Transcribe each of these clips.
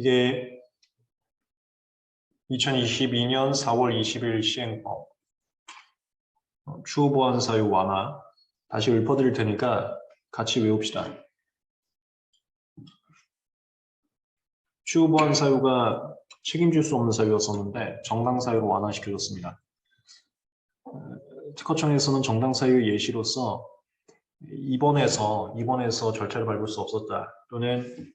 이게 2022년 4월 20일 시행법 어, 추후 보안 사유 완화 다시 읊어드릴 테니까 같이 외웁시다. 추후 보안 사유가 책임질 수 없는 사유였었는데 정당 사유로 완화시켜줬습니다. 어, 특허청에서는 정당 사유 예시로서 입원해서 입원해서 절차를 밟을 수 없었다 또는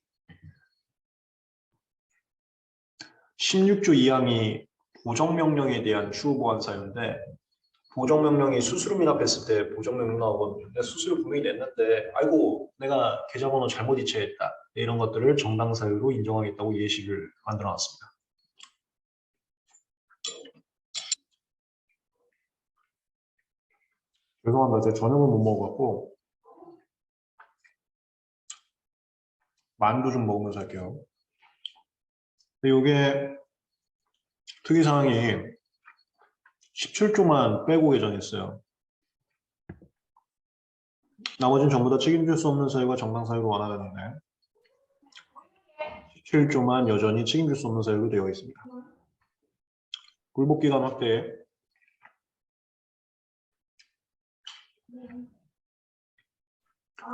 16조 2항이 보정명령에 대한 추후 보안 사유인데 보정명령이 수수료 미납했을 때 보정명령 나오거든요. 근데 수수료 분명히 냈는데 아이고 내가 계좌번호 잘못 이체했다 네, 이런 것들을 정당 사유로 인정하겠다고 예식을 만들어 놨습니다. 죄송합니다. 제가 저녁을 못 먹어갖고 만두 좀 먹으면서 할게요. 이게 특이사항이 17조만 빼고 개정했어요. 나머지는 전부 다 책임질 수 없는 사유가 정당 사유로 완화가 되는데 17조만 여전히 책임질 수 없는 사유로 되어 있습니다. 굴복기간 확대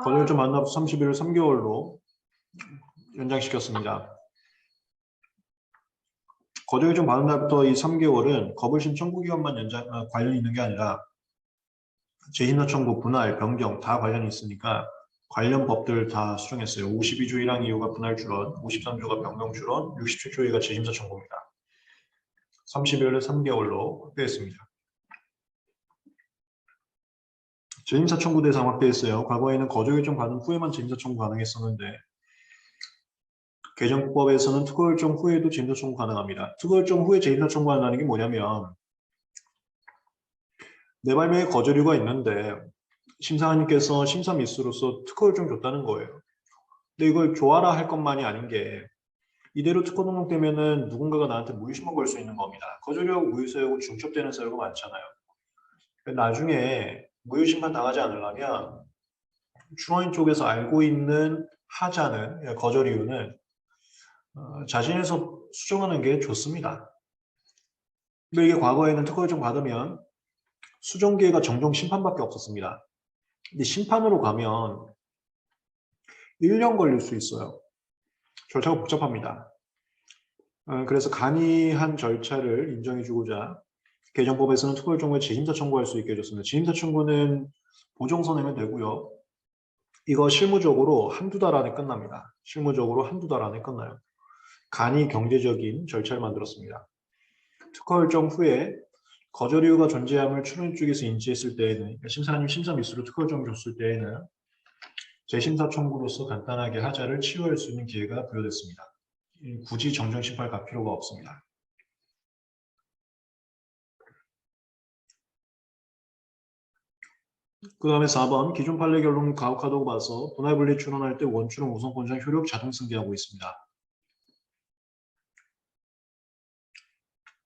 거절점 만납 30일을 3개월로 연장시켰습니다. 거절 좀 받은 날부터 이 3개월은 거부심 청구 기간만 연장 아, 관련이 있는 게 아니라 재심사 청구, 분할, 변경 다 관련이 있으니까 관련 법들 다 수정했어요. 52조 1항 이유가 분할 출원, 53조가 변경 출원, 67조 2가 재심사 청구입니다. 30일을 3개월로 확대했습니다. 재심사 청구 대상 확대했어요. 과거에는 거절 결정 받은 후에만 재심사 청구 가능했었는데 개정법에서는 특허 결정 후에도 재심사 청구 가능합니다. 특허 결정 후에 재심사 청구한다는 게 뭐냐면 내 발명에 거절유가 있는데 심사관님께서 심사 미수로서 특허 결정 줬다는 거예요. 근데 이걸 좋아라 할 것만이 아닌 게 이대로 특허 등록되면은 누군가가 나한테 무효심만 걸수 있는 겁니다. 거절유하고 무효사유하고 중첩되는 사유가 많잖아요. 나중에 무효심판 당하지 않으려면 중원인 쪽에서 알고 있는 하자는 거절 이유는 어, 자신에서 수정하는 게 좋습니다. 근데 이게 과거에는 특허 요청 받으면 수정 기회가 정정 심판밖에 없었습니다. 근데 심판으로 가면 1년 걸릴 수 있어요. 절차가 복잡합니다. 어, 그래서 간이한 절차를 인정해주고자 개정법에서는 특허 요청 후에 재심사 청구할 수 있게 해줬습니다. 재심사 청구는 보정서 내면 되고요. 이거 실무적으로 한두 달 안에 끝납니다. 실무적으로 한두 달 안에 끝나요. 간이 경제적인 절차를 만들었습니다. 특허 결정 후에 거절 이유가 존재함을 출원 쪽에서 인지했을 때에는 그러니까 심사님 심사 미수로 특허 결정 줬을 때에는 재심사 청구로서 간단하게 하자를 치유할 수 있는 기회가 부여됐습니다. 굳이 정정 심판을 갈 필요가 없습니다. 그 다음에 4번 기존 판례 결론 가혹하다고 봐서 분할 분리 출원할 때 원출원 우선권자 효력 자동 승계하고 있습니다.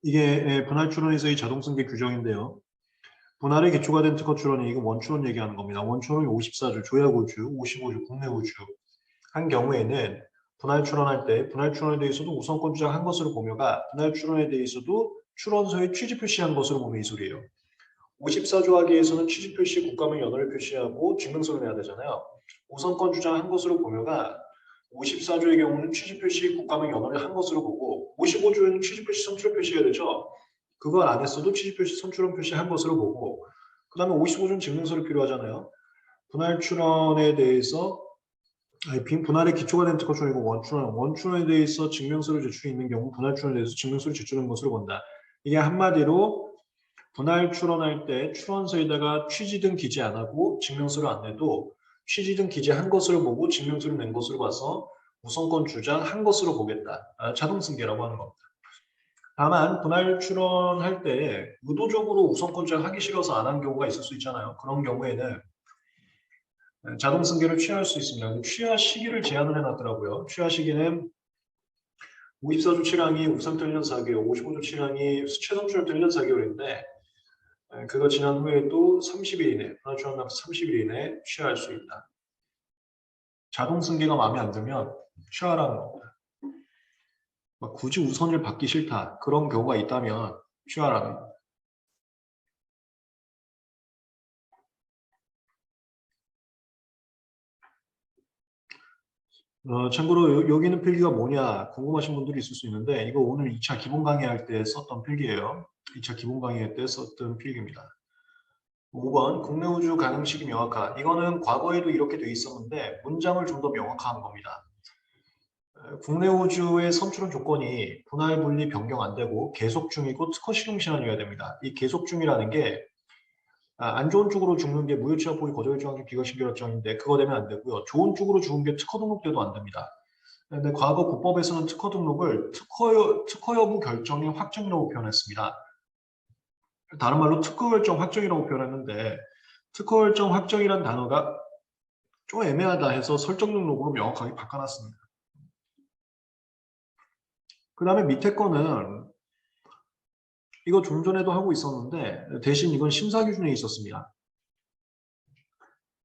이게 예, 분할 출원에서의 자동 승계 규정인데요. 분할에 기초가 된 특허 출원이 이거 원출원 얘기하는 겁니다. 원출원이 54주, 조약우주, 55주, 국내우주 한 경우에는 분할 출원할 때 분할 출원에 대해서도 우선권 주장한 것으로 보며가 분할 출원에 대해서도 출원서에 취지 표시한 것으로 보면 이 소리예요. 54조 하기에서는 취지 표시 국가명 연호를 표시하고 증명서를 내야 되잖아요. 우선권 주장한 것으로 보며가 54조의 경우는 취지 표시 국가명 연호를 한 것으로 보고 55조에는 취지 표시 선출원 표시해야 되죠. 그걸 안 했어도 취지 표시 선출원 표시한 것으로 보고 그 다음에 55조는 증명서를 필요하잖아요. 분할 출원에 대해서 아니, 빈 분할의 기초가 된 특허 출원이고 원출원, 원출원에 대해서 증명서를 제출이 있는 경우 분할 출원에 대해서 증명서를 제출한 것으로 본다. 이게 한마디로 분할 출원할 때 출원서에다가 취지 등 기재 안 하고 증명서를 안 내도 취지 등 기재한 것으로 보고 증명서를 낸 것으로 봐서 우선권 주장한 것으로 보겠다. 아, 자동 승계라고 하는 겁니다. 다만 분할 출원할 때 의도적으로 우선권 주장하기 싫어서 안 한 경우가 있을 수 있잖아요. 그런 경우에는 자동 승계를 취할 수 있습니다. 취하 시기를 제한을 해놨더라고요. 취하 시기는 54조 7항이 우상특 1년 4개월, 55조 7항이 최선출원 1년 4개월인데 그거 지난 후에도 30일 이내, 분할 출원 납 30일 이내 취하할 수 있다. 자동 승계가 마음에 안 들면 취하라는 겁니다. 막 굳이 우선을 받기 싫다 그런 경우가 있다면 취하라는 겁니다. 어, 참고로 요- 여기 있는 필기가 뭐냐 궁금하신 분들이 있을 수 있는데 이거 오늘 2차 기본 강의할 때 썼던 필기예요. 2차 기본 강의할 때 썼던 필기입니다. 5번 국내 우주 가능식이 명확한 이거는 과거에도 이렇게 돼 있었는데 문장을 좀 더 명확한 겁니다. 어, 국내 우주의 선출은 조건이 분할 분리 변경 안 되고 계속 중이고 특허 실용 시한이어야 됩니다. 이 계속 중이라는 게 아, 안 좋은 쪽으로 죽는 게 무효 취업 포기 거절 정황 비거시 결정인데 그거 되면 안 되고요. 좋은 쪽으로 죽은 게 특허 등록돼도 안 됩니다. 근데 과거 국법에서는 특허 등록을 특허, 여- 특허 여부 결정의 확정이라고 표현했습니다. 다른 말로 특허 결정 확정이라고 표현했는데 특허 결정 확정이란 단어가 좀 애매하다 해서 설정 등록으로 명확하게 바꿔놨습니다. 그 다음에 밑에 거는 이거 좀 전에도 하고 있었는데 대신 이건 심사 기준에 있었습니다.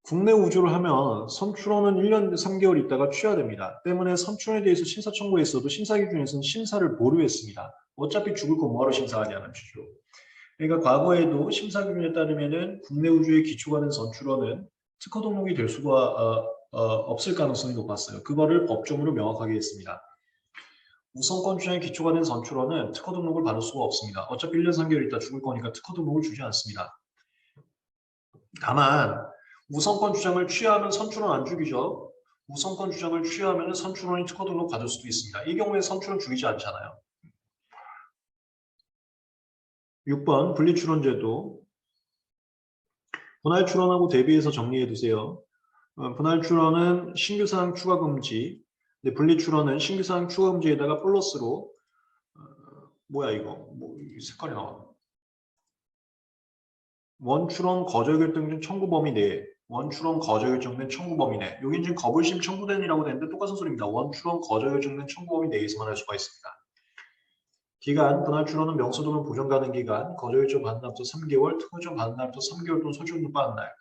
국내 우주를 하면 선출원은 1년 3개월 있다가 취하됩니다. 때문에 선출원에 대해서 심사 청구했어도 심사 기준에서는 심사를 보류했습니다. 어차피 죽을 거 뭐하러 심사하냐는 취지로. 그러니까 과거에도 심사 기준에 따르면은 국내 우주의 기초가 된 선출원은 특허 등록이 될 수가 어, 어, 없을 가능성이 높았어요. 그거를 법적으로 명확하게 했습니다. 우선권 주장의 기초가 된 선출원은 특허 등록을 받을 수가 없습니다. 어차피 1년 3개월 있다 죽을 거니까 특허 등록을 주지 않습니다. 다만 우선권 주장을 취하면 선출원 안 죽이죠. 우선권 주장을 취하면 선출원이 특허 등록 받을 수도 있습니다. 이 경우에 선출원 죽이지 않잖아요. 6번 분리출원 제도 분할 출원하고 대비해서 정리해 두세요. 어, 분할 출원은 신규 사항 추가 금지, 근데 분리 출원은 신규 사항 추가 금지에다가 플러스로 어, 뭐야 이거 뭐이 색깔이 나와. 원출원 거절 결정 중 청구 범위 내에 원출원 거절 결정된 청구 범위 내. 여긴 지금 거불심 청구된이라고 되는데 똑같은 소리입니다. 원출원 거절 결정된 청구 범위 내에서만 할 수가 있습니다. 기간 분할 출원은 명수 또는 보정 가능 기간 거절 결정 받은 날부터 3개월, 특허 결정 받은 날부터 3개월 또는 소주금 받은 날.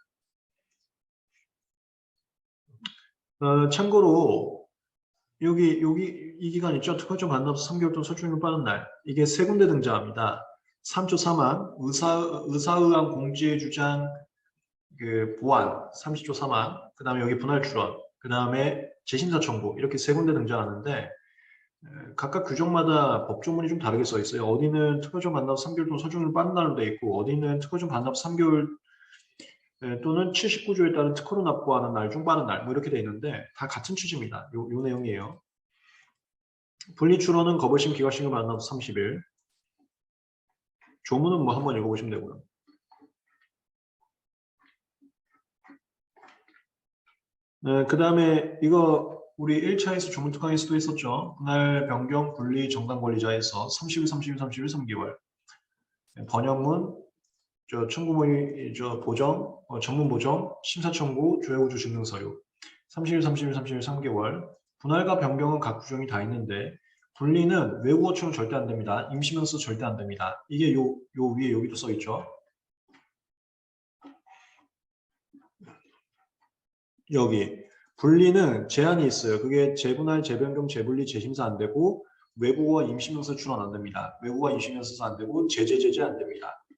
어, 참고로 여기 여기 이 기간 있죠. 특허점 반납서 3개월 동안 소출금 빠른 날 이게 세 군데 등장합니다. 3조 3항 의사 의사의한 공지의 주장 그 보완 30조 3항 그다음에 여기 분할 출원 그다음에 재심사 청구 이렇게 세 군데 등장하는데 에, 각각 규정마다 법조문이 좀 다르게 써 있어요. 어디는 특허점 반납 3개월 동안 소출금 빠른 날로 돼 있고 어디는 특허점 반납 3개월 예, 또는 79조에 따른 특허로 납부하는 날중 빠른 날뭐 이렇게 돼 있는데 다 같은 취지입니다. 요, 요 내용이에요. 분리출원은 거부심 기각심을 만나서 30일. 조문은 뭐 한번 읽어보시면 되고요. 네, 그 다음에 이거 우리 1차에서 조문 특강에서도 했었죠. 분할 변경 분리 정당 권리자에서 30일, 30일, 30일, 3개월. 네, 번역문 저 청구모의 저 보정, 어, 전문 보정, 심사 청구, 조회우주 증명 서류. 30일, 30일, 30일, 3개월. 분할과 변경은 각 규정이 다 있는데 분리는 외국어 처럼 절대 안 됩니다. 임시명서 절대 안 됩니다. 이게 요, 요 위에 여기도 써 있죠. 여기 분리는 제한이 있어요. 그게 재분할, 재변경, 재분리, 재심사 안 되고 외국어 임시명서 출원 안 됩니다. 외국어 임시명서 안 되고 제재제재 안 됩니다. 그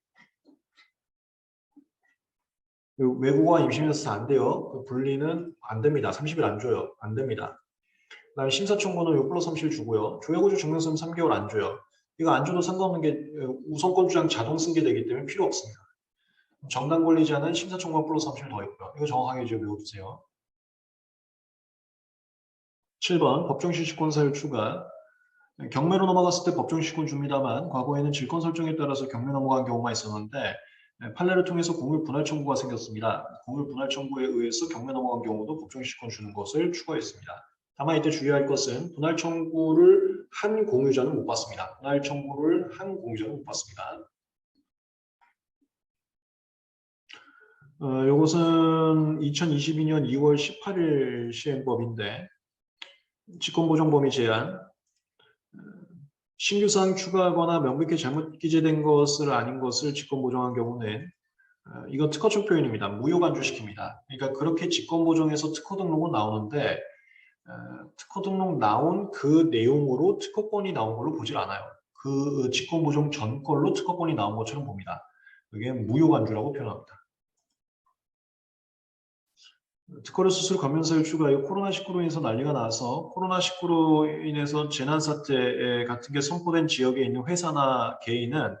외국어와 임시면서 안 돼요. 그 분리는 안 됩니다. 30일 안 줘요. 안 됩니다. 그 다음에 심사청구는 6 플러스 30일 주고요. 조회구조 증명서는 3개월 안 줘요. 이거 안 줘도 상관없는 게 어, 우선권 주장 자동 승계되기 때문에 필요 없습니다. 정당 권리자는 심사청구가 플러스 30일 더 있고요. 이거 정확하게 좀 외워두세요. 7번 법정 실시권 사유 추가. 경매로 넘어갔을 때 법정 실시권 줍니다만 과거에는 질권 설정에 따라서 경매 넘어간 경우가 있었는데 네, 판례를 통해서 공유 분할 청구가 생겼습니다. 공유 분할 청구에 의해서 경매 넘어간 경우도 법정 실권 주는 것을 추가했습니다. 다만 이때 주의할 것은 분할 청구를 한 공유자는 못 받습니다. 분할 청구를 한 공유자는 못 받습니다. 어, 이것은 2022년 2월 18일 시행법인데 직권보정범위 제한 신규 사항 추가하거나 명백히 잘못 기재된 것을 아닌 것을 직권 보정한 경우는 어, 이거 특허적 표현입니다. 무효 간주시킵니다. 그러니까 그렇게 직권 보정해서 특허 등록은 나오는데 어, 특허 등록 나온 그 내용으로 특허권이 나온 걸로 보질 않아요. 그 직권 보정 전 걸로 특허권이 나온 것처럼 봅니다. 그게 무효 간주라고 표현합니다. 특허를 수술 감면사유 추가에 코로나19로 인해서 난리가 나서 코로나19로 인해서 재난사태 같은 게 선포된 지역에 있는 회사나 개인은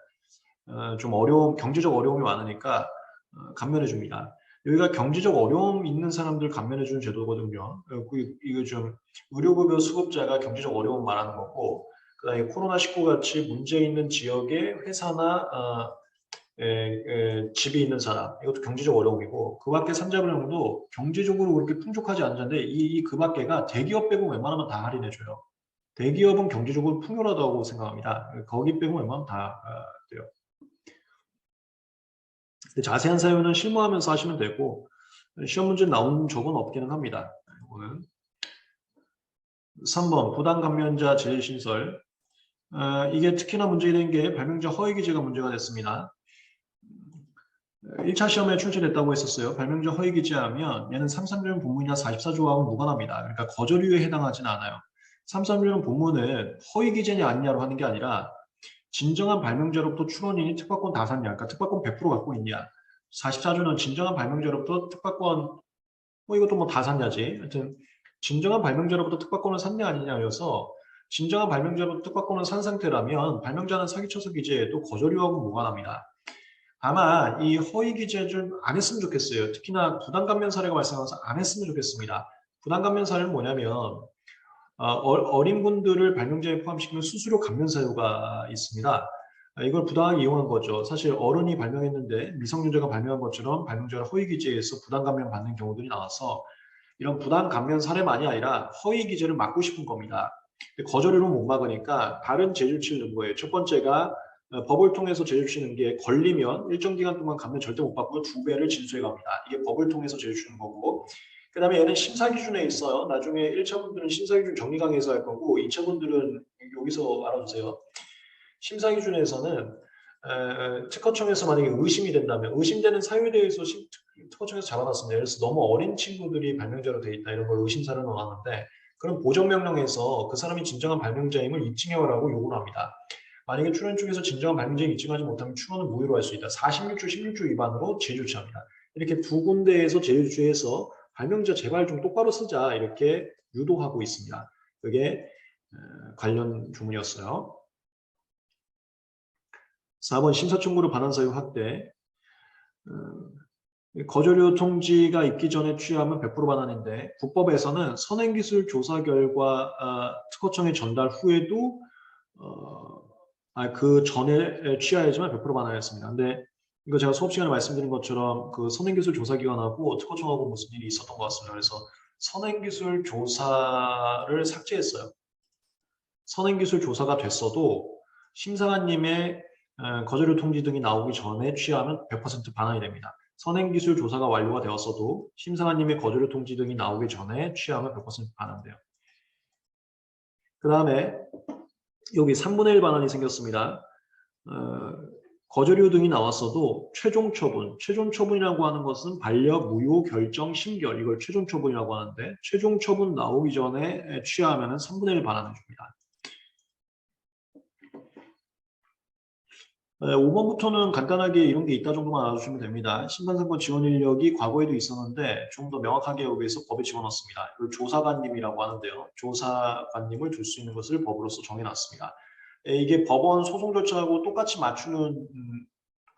어, 좀 어려움, 경제적 어려움이 많으니까 어, 감면해 줍니다. 여기가 경제적 어려움 있는 사람들 감면해 주는 제도거든요. 어, 그- 이거 좀 의료급여 수급자가 경제적 어려움 말하는 거고, 그다음에 코로나19 같이 문제 있는 지역의 회사나 집이 있는 사람 이것도 경제적 어려움이고 그 밖에 산자부령도 경제적으로 그렇게 풍족하지 않은데 이, 이그 밖에가 대기업 빼고 웬만하면 다 할인해줘요. 대기업은 경제적으로 풍요하다고 생각합니다. 거기 빼고 웬만하면 다 어, 돼요. 자세한 사유는 실무하면서 하시면 되고 시험 문제 나온 적은 없기는 합니다. 이거는 3번 부당 감면자 제일 신설 어, 이게 특히나 문제된 게 발명자 허위 기재가 문제가 됐습니다. 1차 시험에 출제됐다고 했었어요. 발명자 허위 기재하면 얘는 33조는 본문이나 44조하고 무관합니다. 그러니까 거절유에 해당하지는 않아요. 33조는 본문은 허위 기재냐 아니냐로 하는 게 아니라 진정한 발명자로부터 출원인이 특허권 다 샀냐, 그러니까 특허권 100% 갖고 있냐. 44조는 진정한 발명자로부터 특허권 뭐 이것도 뭐 다 샀냐지. 하여튼 진정한 발명자로부터 특허권을 샀냐 아니냐여서 진정한 발명자로부터 특허권을 산 상태라면 발명자는 사기쳐서 기재해도 거절유하고 무관합니다. 다만 이 허위 기재 좀 안 했으면 좋겠어요. 특히나 부당 감면 사례가 발생해서 안 했으면 좋겠습니다. 부당 감면 사례는 뭐냐면 어, 어린 분들을 발명자에 포함시키면 수수료 감면 사유가 있습니다. 아, 이걸 부당하게 이용한 거죠. 사실 어른이 발명했는데 미성년자가 발명한 것처럼 발명자를 허위 기재해서 부당 감면 받는 경우들이 나와서 이런 부당 감면 사례만이 아니라 허위 기재를 막고 싶은 겁니다. 거절으로 못 막으니까 다른 제조치를 넣은 거예요. 첫 번째가 어, 법을 통해서 제조치는 게 걸리면 일정 기간 동안 감면 절대 못 받고 두 배를 진수해 갑니다. 이게 법을 통해서 제조치는 거고 그 다음에 얘는 심사 기준에 있어요. 나중에 1차 분들은 심사 기준 정리 강의에서 할 거고 2차 분들은 여기서 알아주세요. 심사 기준에서는 에, 특허청에서 만약에 의심이 된다면 의심되는 사유에 대해서 심- 특허청에서 잡아놨습니다. 들어서 너무 어린 친구들이 발명자로 돼 있다 이런 걸 의심사를 넣어놨는데 그럼 보정명령에서 그 사람이 진정한 발명자임을 입증해오라고 요구를 합니다. 만약에 출원 쪽에서 진정한 발명자를 입증하지 못하면 출원은 무효로 할 수 있다. 46조, 16조 위반으로 재조치합니다. 이렇게 두 군데에서 재조치해서 발명자 제발 좀 똑바로 쓰자 이렇게 유도하고 있습니다. 그게 어, 관련 주문이었어요. 4번 심사청구로 반환 사유 확대. 어, 거절료 통지가 있기 전에 취하면 100% 반환인데 국법에서는 선행기술 조사 결과 어, 특허청에 전달 후에도 어, 아, 그 전에 취하야지만 100% 반환했습니다. 근데 이거 제가 수업 시간에 말씀드린 것처럼 그 선행기술 조사기관하고 특허청하고 무슨 일이 있었던 것 같습니다. 그래서 선행기술 조사를 삭제했어요. 선행기술 조사가 됐어도 심사관님의 어, 거절료 통지 등이 나오기 전에 취하면 100% 반환이 됩니다. 선행기술 조사가 완료가 되었어도 심사관님의 거절료 통지 등이 나오기 전에 취하면 100% 반환돼요. 그 다음에 여기 3분의 1 반환이 생겼습니다. 어, 거절료 등이 나왔어도 최종 처분, 최종 처분이라고 하는 것은 반려, 무효, 결정, 심결 이걸 최종 처분이라고 하는데 최종 처분 나오기 전에 취하하면 3분의 1 반환을 줍니다. 5번부터는 간단하게 이런 게 있다 정도만 알아주시면 됩니다. 신반상권 지원 인력이 과거에도 있었는데 좀 더 명확하게 위해서 법에 집어넣습니다. 이걸 조사관님이라고 하는데요. 조사관님을 둘 수 있는 것을 법으로서 정해놨습니다. 에, 이게 법원 소송 절차하고 똑같이 맞추는 음,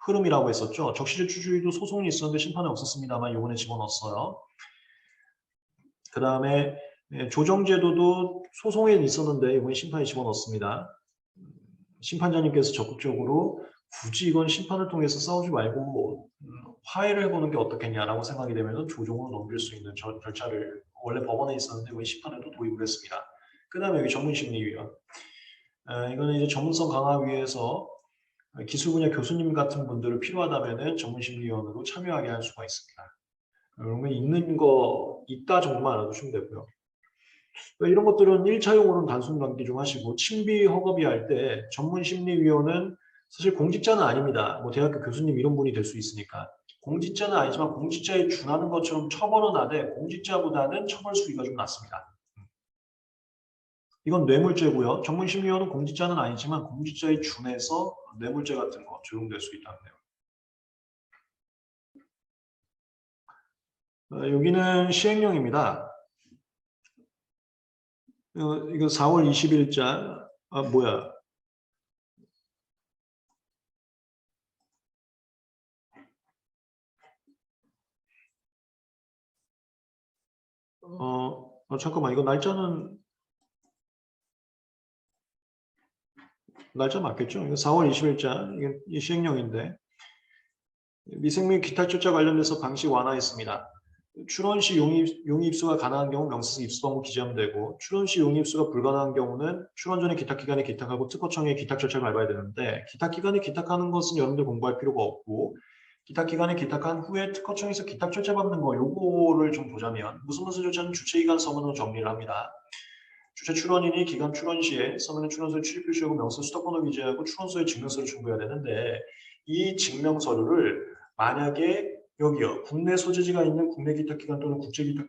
흐름이라고 했었죠. 적시적 추주의도 소송이 있었는데 심판은 없었습니다만 이번에 집어넣었어요. 그 다음에 조정제도도 소송에 있었는데 이번에 심판에 집어넣었습니다. 음, 심판장님께서 적극적으로 굳이 이건 심판을 통해서 싸우지 말고 음, 화해를 해보는 게 어떻겠냐라고 생각이 되면 조정으로 넘길 수 있는 절, 절차를 원래 법원에 있었는데 이번 심판에도 도입을 했습니다. 그 다음에 여기 전문심리위원 어, 이거는 이제 전문성 강화 위해서 기술 분야 교수님 같은 분들을 필요하다면은 전문심리위원으로 참여하게 할 수가 있습니다. 그러면 있는 거 있다 정도만 알아두시면 되고요. 그러니까 이런 것들은 1차용으로는 단순 관계 좀 하시고 친비 허겁이 할때 전문심리위원은 사실 공직자는 아닙니다. 뭐 대학교 교수님 이런 분이 될 수 있으니까 공직자는 아니지만 공직자에 준하는 것처럼 처벌은 하되 공직자보다는 처벌 수위가 좀 낮습니다. 이건 뇌물죄고요. 전문심리원은 공직자는 아니지만 공직자에 준해서 뇌물죄 같은 거 적용될 수 있다네요. 어, 여기는 시행령입니다. 어, 이거 4월 20일자 아 뭐야? 어, 어, 잠깐만 이거 날짜는 날짜 맞겠죠? 이거 4월 20일자 이게 이 시행령인데 미생물 기타 출자 관련돼서 방식 완화했습니다. 출원 시 용입, 용입수가 가능한 경우 명세서 입수 방법 기재하면 되고 출원 시 용입수가 불가능한 경우는 출원 전에 기탁기관에 기탁하고 특허청에 기탁 절차를 밟아야 되는데 기탁기관에 기탁하는 것은 여러분들 공부할 필요가 없고 기탁기관에 기탁한 후에 특허청에서 기탁 절차 밟는 거 요거를 좀 보자면 무슨 무슨 절차는 주체기관 서면으로 정리를 합니다. 주체 출원인이 기관 출원 시에 서면에 출원서에 출입 표시하고 명세 수도권을 기재하고 출원서에 증명서를 첨부해야 되는데 이 증명서류를 만약에 여기요 국내 소재지가 있는 국내 기탁 기관 또는 국제 기탁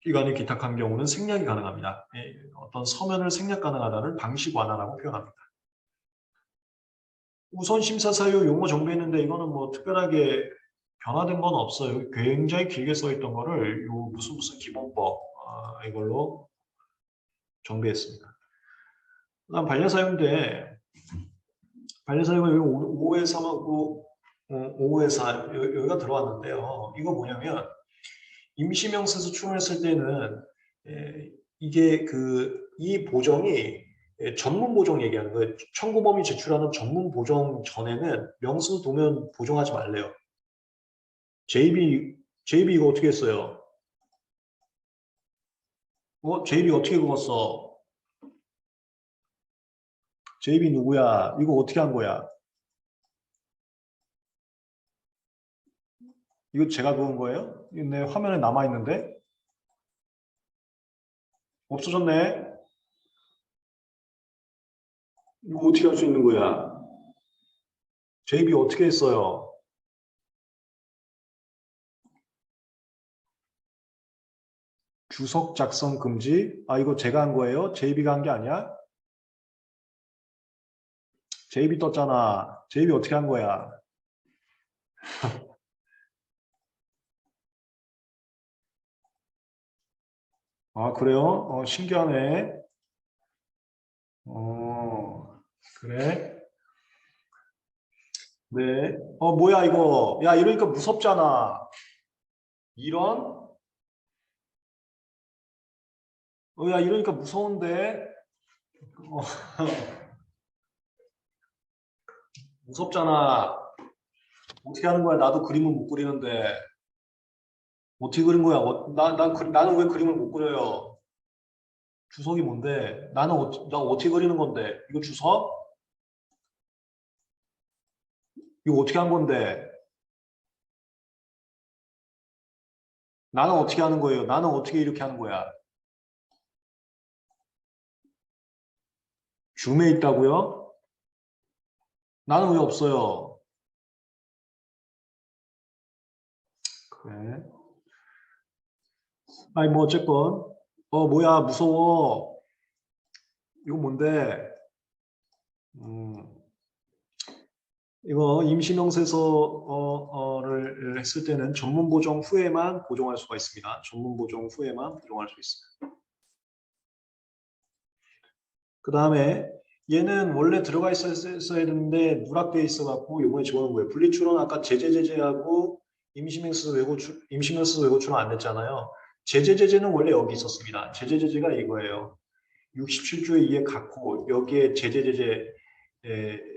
기관에 기탁한 경우는 생략이 가능합니다. 예, 어떤 서면을 생략 가능하다는 방식 완화라고 표현합니다. 우선 심사 사유 용어 정비했는데 이거는 뭐 특별하게 변화된 건 없어요. 굉장히 길게 써 있던 거를 요 무슨 무슨 기본법 아, 이걸로 정비했습니다. 그다음 반려사용대 반려사용은 여기 5회 3하고 5회 4 여기가 들어왔는데요. 이거 뭐냐면 임시명세서 출원했을 때는 에, 이게 그 이 보정이 예, 전문 보정 얘기하는 거예요. 청구범이 제출하는 전문 보정 전에는 명수 도면 보정하지 말래요. JB JB 이거 어떻게 했어요? 어, JB 어떻게 그었어? JB 누구야? 이거 어떻게 한 거야? 이거 제가 그은 거예요? 내 화면에 남아 있는데 없어졌네. 이거 어떻게 할 수 있는 거야? JB 어떻게 했어요? 주석 작성 금지. 아 이거 제가 한 거예요? JB가 한 게 아니야? JB 떴잖아. JB 어떻게 한 거야? 아 그래요? 어, 신기하네. 어 그래? 네. 어 뭐야 이거? 야 이러니까 무섭잖아. 이런? 어, 야, 이러니까 무서운데? 어. 무섭잖아. 어떻게 하는 거야? 나도 그림을 못 그리는데. 어떻게 그린 거야? 어, 나, 난, 그- 나는 왜 그림을 못 그려요? 주석이 뭔데? 나는 어, 나 어떻게 그리는 건데? 이거 주석? 이거 어떻게 한 건데? 나는 어떻게 하는 거예요? 나는 어떻게 이렇게 하는 거야? 줌에 있다고요? 나는 왜 없어요? 그래. 아니 뭐 어쨌건 어 뭐야 무서워. 이거 뭔데? 음. 이거 임시명세서를 했을 때는 전문 보정 후에만 보정할 수가 있습니다. 전문 보정 후에만 보정할 수 있습니다. 그 다음에 얘는 원래 들어가 있었어야 되는데 누락돼 있어 갖고 이번에 집어넣은 거예요. 분리출원 아까 제재제재하고 임시명세서 외고 출원 안 됐잖아요. 제재제재는 원래 여기 있었습니다. 제재제재가 이거예요. 67조의 2의 각호 여기에 제재제재 에,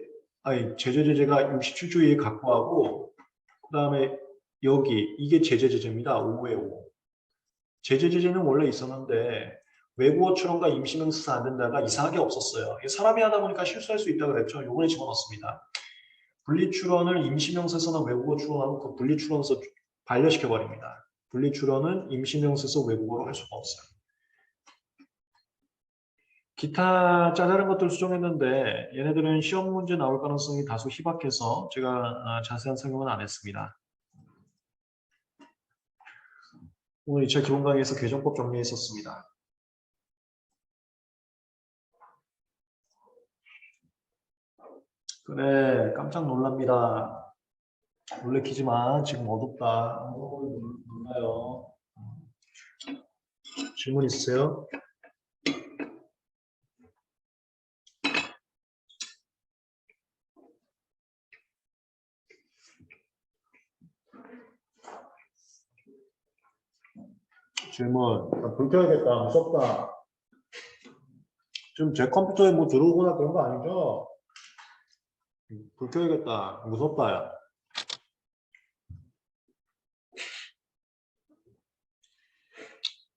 아니 제재제재가 67조의 2의 각호하고 그 다음에 여기 이게 제재제재입니다. 5의 5. 제재제재는 원래 있었는데 외국어 출원과 임시명세서 안 된다가 이상하게 없었어요. 사람이 하다 보니까 실수할 수 있다고 그랬죠. 요번에 집어넣습니다. 분리출원을 임시명세서나 외국어 출원하고 그 분리출원서 반려시켜 버립니다. 분리출원은 임시명세서 외국어로 할 수가 없어요. 기타 짜잘한 것들 수정했는데 얘네들은 시험 문제 나올 가능성이 다소 희박해서 제가 아, 자세한 설명은 안 했습니다. 오늘 2차 기본 강의에서 개정법 정리했었습니다. 그래 깜짝 놀랍니다. 놀래키지만 지금 어둡다. 놀라요. 어. 질문 있으세요? 질문. 아, 불 켜야겠다. 무섭다. 지금 제 컴퓨터에 뭐 들어오거나 그런 거 아니죠? 불 켜야겠다. 무섭다, 야.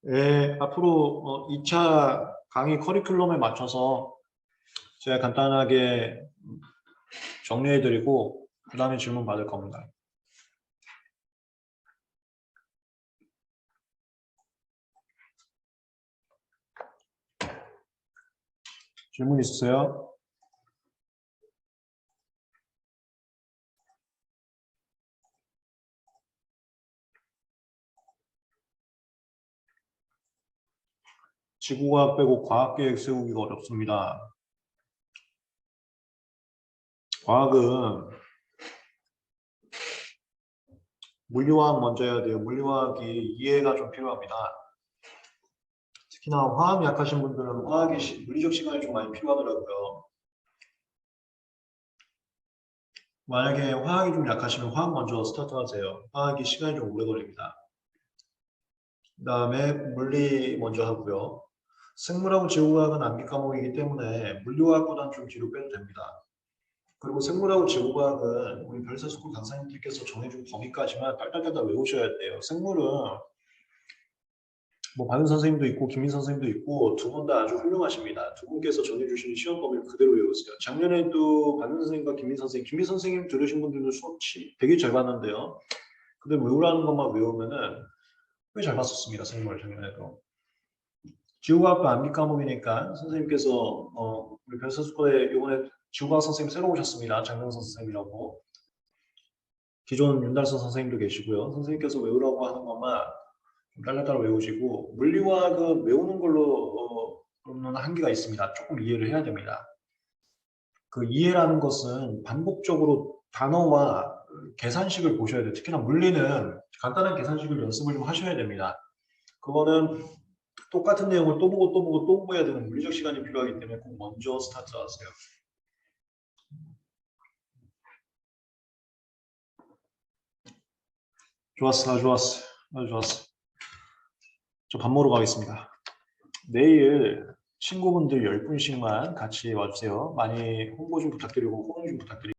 예, 앞으로 어, 2차 강의 커리큘럼에 맞춰서 제가 간단하게 정리해드리고 그 다음에 질문 받을 겁니다. 질문 있으세요? 지구과학 빼고 과학계획 세우기가 어렵습니다. 과학은 물리화학 먼저 해야 돼요. 물리화학이 이해가 좀 필요합니다. 특히나 화학이 약하신 분들은 화학이 시- 물리적 시간이 좀 많이 필요하더라고요. 만약에 화학이 좀 약하시면 화학 먼저 스타트 하세요. 화학이 시간이 좀 오래 걸립니다. 그 다음에 물리 먼저 하고요. 생물하고 지구과학은 암기 과목이기 때문에 물리화학보다는 좀 뒤로 빼도 됩니다. 그리고 생물하고 지구과학은 우리 별세스쿨 강사님들께서 정해준 범위까지만 딸딸딸딸 외우셔야 돼요. 생물은 뭐 박윤 선생님도 있고 김민 선생님도 있고 두 분 다 아주 훌륭하십니다. 두 분께서 정해주신 시험 범위를 그대로 외우세요. 작년에 도 박윤 선생님과 김민 선생님, 김민 선생님 들으신 분들도 수업 치- 되게 잘 봤는데요. 근데 외우라는 것만 외우면은 꽤 잘 봤었습니다. 생물 작년에도. 지구과학도 암기 과목이니까 선생님께서 어, 우리 별서스코에 이번에 지구과학 선생님 새로 오셨습니다. 장명선 선생님이라고. 기존 윤달선 선생님도 계시고요. 선생님께서 외우라고 하는 것만 좀 딸딸딸 외우시고 물리화학은 외우는 걸로 는 한계가 있습니다. 조금 이해를 해야 됩니다. 그 이해라는 것은 반복적으로 단어와 계산식을 보셔야 돼요. 특히나 물리는 간단한 계산식을 연습을 좀 하셔야 됩니다. 그거는 똑같은 내용을 또 보고 또 보고 또 보야 되는 물리적 시간이 필요하기 때문에 꼭 먼저 스타트 하세요. 좋았어, 좋았어, 좋았어. 저 밥 먹으러 가겠습니다. 내일 친구분들 10분씩만 같이 와주세요. 많이 홍보 좀 부탁드리고 호응 좀 부탁드립니다.